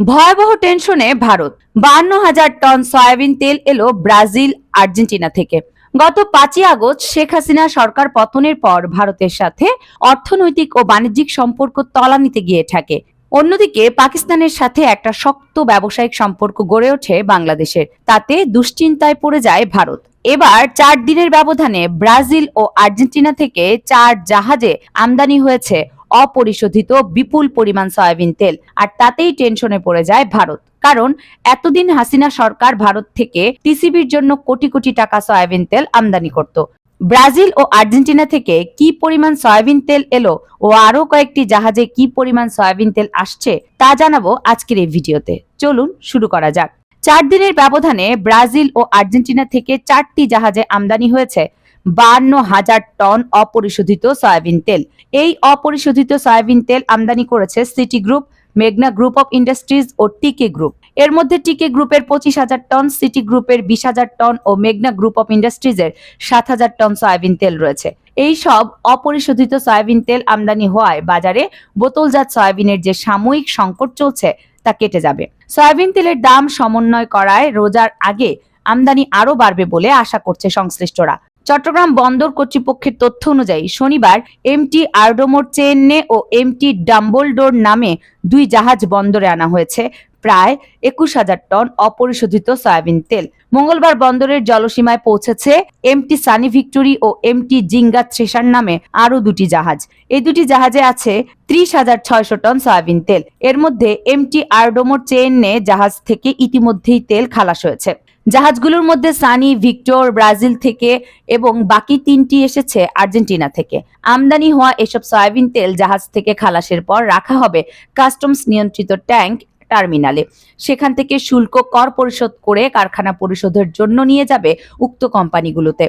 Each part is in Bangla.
ভয়াবহ টেনশনে ভারত। বান্ন হাজার টন সয়াবিন তেল এলো ব্রাজিল, আর্জেন্টিনা থেকে। গত পাঁচই আগস্ট শেখ হাসিনা সরকার পতনের পর ভারতের সাথে অর্থনৈতিক ও বাণিজ্যিক সম্পর্ক তলানিতে গিয়ে থাকে। অন্যদিকে পাকিস্তানের সাথে একটা শক্ত ব্যবসায়িক সম্পর্ক গড়ে ওঠে বাংলাদেশের। তাতে দুশ্চিন্তায় পড়ে যায় ভারত। এবার চার দিনের ব্যবধানে ব্রাজিল ও আর্জেন্টিনা থেকে চার জাহাজে আমদানি হয়েছে অপরিশোধিত বিপুল পরিমাণ সয়াবিন তেল। আর তাতেই টেনশনে পড়ে যায় ভারত। কারণ এতদিন হাসিনা সরকার ভারত থেকে টিসিবির জন্য কোটি কোটি টাকা সয়াবিন তেল আমদানি করত। ব্রাজিল ও আর্জেন্টিনা থেকে কি পরিমাণ সয়াবিন তেল এলো ও আরও কয়েকটি জাহাজে কি পরিমাণ সয়াবিন তেল আসছে, তা জানাব আজকের এই ভিডিওতে। চলুন শুরু করা যাক। চার দিনের ব্যবধানে ব্রাজিল ও আর্জেন্টিনা থেকে চারটি জাহাজে আমদানি হয়েছে বান্ন হাজার টন অপরিশোধিত সয়াবিন তেল। এই অপরিশোধিত সয়াবিন তেল আমদানি করেছে সিটি গ্রুপ, মেঘনা গ্রুপ অফ ইন্ডাস্ট্রিজ ও টিকে গ্রুপ। এর মধ্যে টিকে গ্রুপের পঁচিশ হাজার টন, সিটি গ্রুপের বিশ হাজার টন ও মেঘনা গ্রুপ অফ ইন্ডাস্ট্রিজের সাত হাজার টন সয়াবিন তেল রয়েছে। এই সব অপরিশোধিত সয়াবিন তেল আমদানি হওয়ায় বাজারে বোতলজাত সয়াবিনের যে সাময়িক সংকট চলছে, তা কেটে যাবে। সয়াবিন তেলের দাম সমন্বয় করায় রোজার আগে আমদানি আরও বাড়বে বলে আশা করছে সংশ্লিষ্টরা। চট্টগ্রাম বন্দর কর্তৃপক্ষের তথ্য অনুযায়ী শনিবার এমটি আর্ডোমোর চেন্নে ও এমটি ডাম্বলডোর নামে দুই জাহাজ বন্দরে আনা হয়েছে। প্রায় একুশ হাজার টন অপরিশোধিত সয়াবিন তেল। মঙ্গলবার বন্দরের জলসীমায় পৌঁছেছে এমটি সানি ভিক্টোরি ও এমটি জিঙ্গা থ্রেসার নামে আরও দুটি জাহাজ। এই দুটি জাহাজে আছে ত্রিশ হাজার ছয়শো টন সয়াবিন তেল। এর মধ্যে এমটি আর্ডোমোর চেন্নে জাহাজ থেকে ইতিমধ্যেই তেল খালাস হয়েছে। জাহাজগুলোর মধ্যে সানি, ভিক্টর, ব্রাজিল থেকে এবং বাকি তিনটি এসেছে আর্জেন্টিনা থেকে। আমদানি হওয়া এসব সয়াবিন তেল জাহাজ থেকে খালাসের পর রাখা হবে কাস্টমস নিয়ন্ত্রিত ট্যাঙ্ক টার্মিনালে। সেখান থেকে শুল্ক কর পরিশোধ করে কারখানা পরিশোধের জন্য নিয়ে যাবে উক্ত কোম্পানিগুলোতে।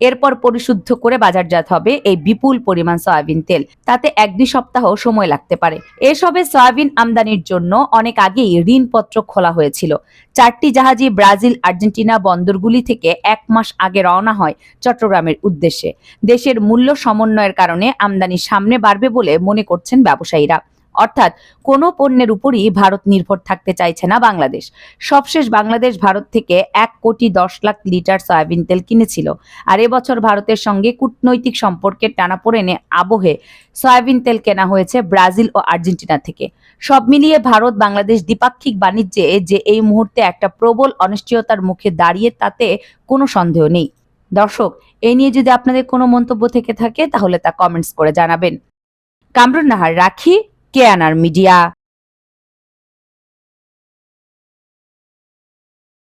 এরপর পরিশুদ্ধ করে বাজারজাত হবে এই বিপুল পরিমাণ সয়াবিন তেল। তাতে এক দুই সপ্তাহ সময় লাগতে পারে। এসবে সয়াবিন আমদানির জন্য অনেক আগেই ঋণপত্র খোলা হয়েছিল। চারটি জাহাজই ব্রাজিল, আর্জেন্টিনা বন্দরগুলি থেকে এক মাস আগে রওনা হয় চট্টগ্রামের উদ্দেশ্যে। দেশের মূল্য সমন্বয়ের কারণে আমদানি সামনে বাড়বে বলে মনে করছেন ব্যবসায়ীরা। অর্থাৎ কোনো পণ্যের উপরই ভারত নির্ভর থাকতে চাইছে না বাংলাদেশ। সবশেষ বাংলাদেশ ভারত থেকে এক কোটি দশ লাখ লিটার সয়াবিন তেল কিনেছিল। আর এবছর ভারতের সঙ্গে কূটনৈতিক সম্পর্কের টানাপোড়েনে আবহে সয়াবিন তেল কেনা হয়েছে ব্রাজিল ও আর্জেন্টিনা থেকে। সব মিলিয়ে ভারত বাংলাদেশ দ্বিপাক্ষিক বাণিজ্যে যে এই মুহূর্তে একটা প্রবল অনিশ্চয়তার মুখে দাঁড়িয়ে তাতে কোনো সন্দেহ নেই। দর্শক এই নিয়ে যদি আপনাদের কোনো মন্তব্য থেকে থাকে তাহলে তা কমেন্টস করে জানাবেন। কামরুন নাহার, রাখি। কেয়ানার মিডিয়া?